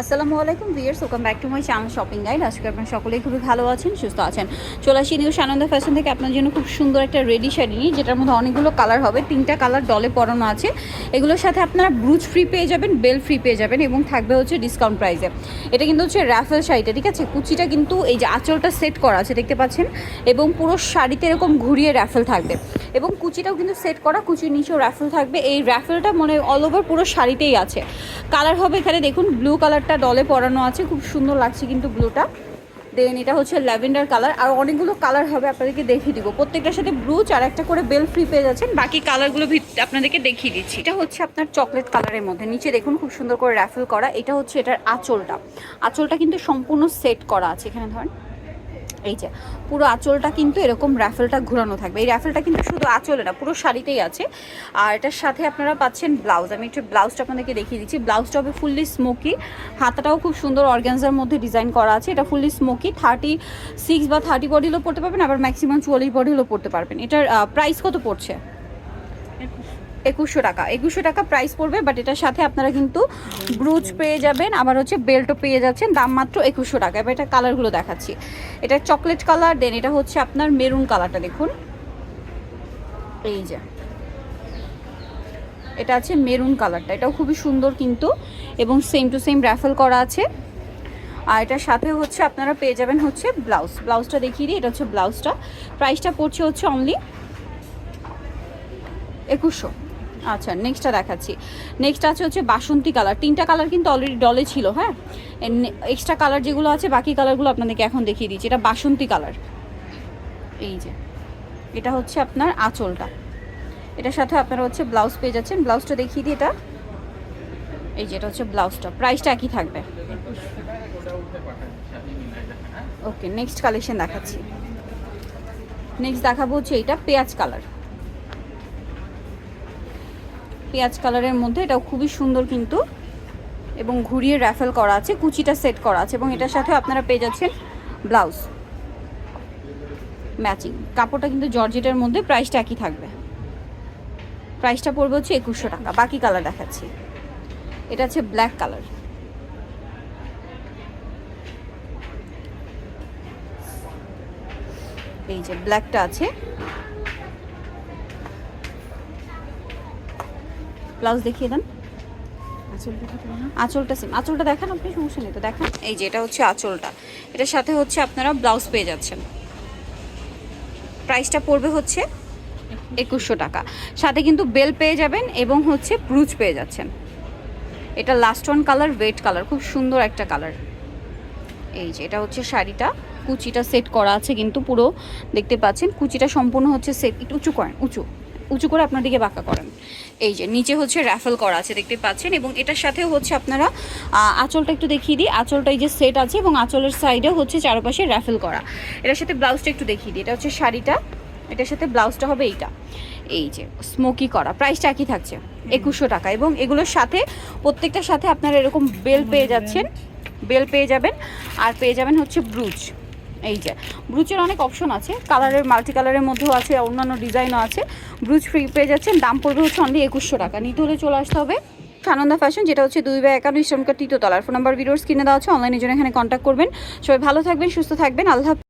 আসসালামু আলাইকুম viewers welcome back to my channel shopping guide আজকে আপনারা সকলেই খুবই ভালো আছেন, সুস্থ আছেন। চলে আসি নিউ সানন্দ ফ্যাশন থেকে। আপনার জন্য খুব সুন্দর একটা রেডি শাড়ি নিই যেটার মধ্যে অনেকগুলো কালার হবে। তিনটা কালার ডলে পরানো আছে। এগুলোর সাথে আপনারা ব্রুজ ফ্রি পেয়ে যাবেন বেল ফ্রি পেয়ে যাবেন এবং থাকবে হচ্ছে ডিসকাউন্ট প্রাইসে এটা কিন্তু হচ্ছে র্যাফেল শাড়িটা, ঠিক আছে? কুচিটা কিন্তু এই যে আঁচলটা সেট করা আছে, দেখতে পাচ্ছেন? এবং পুরো শাড়িতে এরকম ঘুরিয়ে র্যাফেল থাকবে। এবং কুচিটাও কিন্তু সেট করা, কুচির নিচেও র্যাফেল থাকবে। এই র্যাফেলটা মনে অল ওভার পুরো শাড়িতেই আছে। কালার হবে এখানে দেখুন ব্লু কালারটা ডলে পরানো আছে, খুব সুন্দর লাগছে কিন্তু ব্লুটা দেন এটা হচ্ছে ল্যাভেন্ডার কালার আর অনেকগুলো কালার হবে, আপনাদেরকে দেখিয়ে দিব। প্রত্যেকটার সাথে ব্রুচ আর একটা করে বেল ফ্রি পেয়ে যাচ্ছেন। বাকি কালারগুলো আপনাদেরকে দেখিয়ে দিচ্ছি। এটা হচ্ছে আপনার চকলেট কালারের মধ্যে। নিচে দেখুন, খুব সুন্দর করে র্যাফেল করা। এটা হচ্ছে এটার আঁচলটা। আঁচলটা কিন্তু সম্পূর্ণ সেট করা আছে। এখানে ধরেন এই যে, পুরো আঁচলটা কিন্তু এরকম র্যাফেলটা ঘোরানো থাকবে। এই র্যাফেলটা কিন্তু শুধু আঁচলে না, পুরো শাড়িতেই আছে। আর এটার সাথে আপনারা পাচ্ছেন ব্লাউজ। আমি একটু ব্লাউজটা আপনাদেরকে দেখিয়ে দিচ্ছি। ব্লাউজটা হবে ফুললি স্মোকি। হাতাটাও খুব সুন্দর অর্গ্যানজার মধ্যে ডিজাইন করা আছে। এটা ফুললি স্মোকি। থার্টি সিক্স বা থার্টি বডিলও পড়তে পারবেন, আবার ম্যাক্সিমাম চুয়াল্লিশ বডিলও পড়তে পারবেন। এটার প্রাইস কত পড়ছে? একুশশো টাকা। একুশশো টাকা প্রাইস পড়বে বাট এটার সাথে আপনারা কিন্তু ব্রুজ পেয়ে যাবেন, আবার হচ্ছে বেল্টও পেয়ে যাচ্ছেন, দাম মাত্র একুশশো টাকা। এবার এটা কালারগুলো দেখাচ্ছি। এটা চকলেট কালার দেন এটা হচ্ছে আপনার মেরুন কালারটা দেখুন। এই যে। এটা আছে মেরুন কালারটা এটাও খুবই সুন্দর কিন্তু, এবং সেম টু সেম র্যাফেল করা আছে। আর এটার সাথে হচ্ছে আপনারা পেয়ে যাবেন হচ্ছে ব্লাউজ ব্লাউজটা দেখিয়ে দিই, এটা হচ্ছে ব্লাউজটা প্রাইসটা পড়ছে হচ্ছে অনলি একুশশো। আচ্ছা নেক্সটটা দেখাচ্ছি। নেক্সট আছে হচ্ছে বাসন্তী কালার তিনটা কালার কিন্তু অলরেডি ডলে ছিল হ্যাঁ? এক্সট্রা কালার যেগুলো আছে, বাকি কালারগুলো আপনাদেরকে এখন দেখিয়ে দিচ্ছি। এটা বাসন্তী কালার এই যে, এটা হচ্ছে আপনার আঁচলটা। এটার সাথে আপনারা হচ্ছে ব্লাউজ পেয়ে যাচ্ছেন। ব্লাউজটা দেখিয়ে দিই এটা। এই যে, এটা হচ্ছে ব্লাউজটা প্রাইসটা একই থাকবে। ওকে নেক্সট কালেকশন দেখাচ্ছি। নেক্সট দেখাবো হচ্ছে এইটা পেঁয়াজ কালার পেঁয়াজ কালারের মধ্যে, এটাও খুবই সুন্দর কিন্তু। এবং ঘুরিয়ে র্যাফেল করা আছে, কুচিটা সেট করা আছে, এবং এটার সাথে আপনারা পেয়ে যাচ্ছেন ব্লাউজ ম্যাচিং কাপড়টা কিন্তু জর্জেটের মধ্যে প্রাইসটা একই থাকবে। প্রাইসটা পড়বে হচ্ছে একুশশো টাকা, বাকি কালার দেখাচ্ছি। এটা হচ্ছে ব্ল্যাক কালার এই যে ব্ল্যাকটা আছে। ব্লাউজ দেখিয়ে দেন। আঁচলটা সেম আঁচলটা দেখান আপনি সমস্যা নেই তো দেখান। এই যে এটা হচ্ছে আঁচলটা। এটার সাথে হচ্ছে আপনারা ব্লাউজ পেয়ে যাচ্ছেন। প্রাইসটা পড়বে হচ্ছে একুশশো টাকা। সাথে কিন্তু বেল পেয়ে যাবেন এবং হচ্ছে ব্রুচ পেয়ে যাচ্ছেন। এটা last one colour white colour খুব সুন্দর একটা কালার এই যে এটা হচ্ছে শাড়িটা। কুচিটা সেট করা আছে কিন্তু পুরো দেখতে পাচ্ছেন? কুচিটা সম্পূর্ণ হচ্ছে সেট একটু উঁচু করেন উঁচু। উঁচু করে আপনার দিকে বাঁকা করেন। এই যে, নিচে হচ্ছে র্যাফেল করা আছে, দেখতে পাচ্ছেন, এবং এটার সাথে হচ্ছে আপনারা আঁচলটা একটু দেখিয়ে দিই। আঁচলটা এই যে সেট আছে, এবং আঁচলের সাইডে হচ্ছে চারপাশে র্যাফেল করা। এটার সাথে ব্লাউজটা একটু দেখিয়ে দিই। এটা হচ্ছে শাড়িটা, এটার সাথে ব্লাউজটা হবে এইটা। এই যে স্মোকি করা। প্রাইসটা একই থাকছে, একুশশো টাকা, এবং এগুলোর সাথে, প্রত্যেকটার সাথে আপনারা এরকম বেল পেয়ে যাচ্ছেন। বেল পেয়ে যাবেন, আর পেয়ে যাবেন হচ্ছে ব্রুচ এই যে, ব্রুচের অনেক অপশন আছে, কালারের মাল্টি কালারের মধ্যেও আছে, অন্যান্য ডিজাইনও আছে। ব্রুচ ফ্রি পেয়ে যাচ্ছেন, দাম পড়বে হচ্ছে অনলি একুশশো টাকা। নিতে হলে চলে আসতে হবে সানন্দা ফ্যাশন যেটা হচ্ছে দুই বা একান্ন ইসলামকার তৃতীয় তলার। ফোন নাম্বার ভিডিওস কিনে দেওয়া আছে অনলাইনে জন্য এখানে কন্ট্যাক্ট করবেন। সবাই ভালো থাকবেন, সুস্থ থাকবেন, আল্লাহ।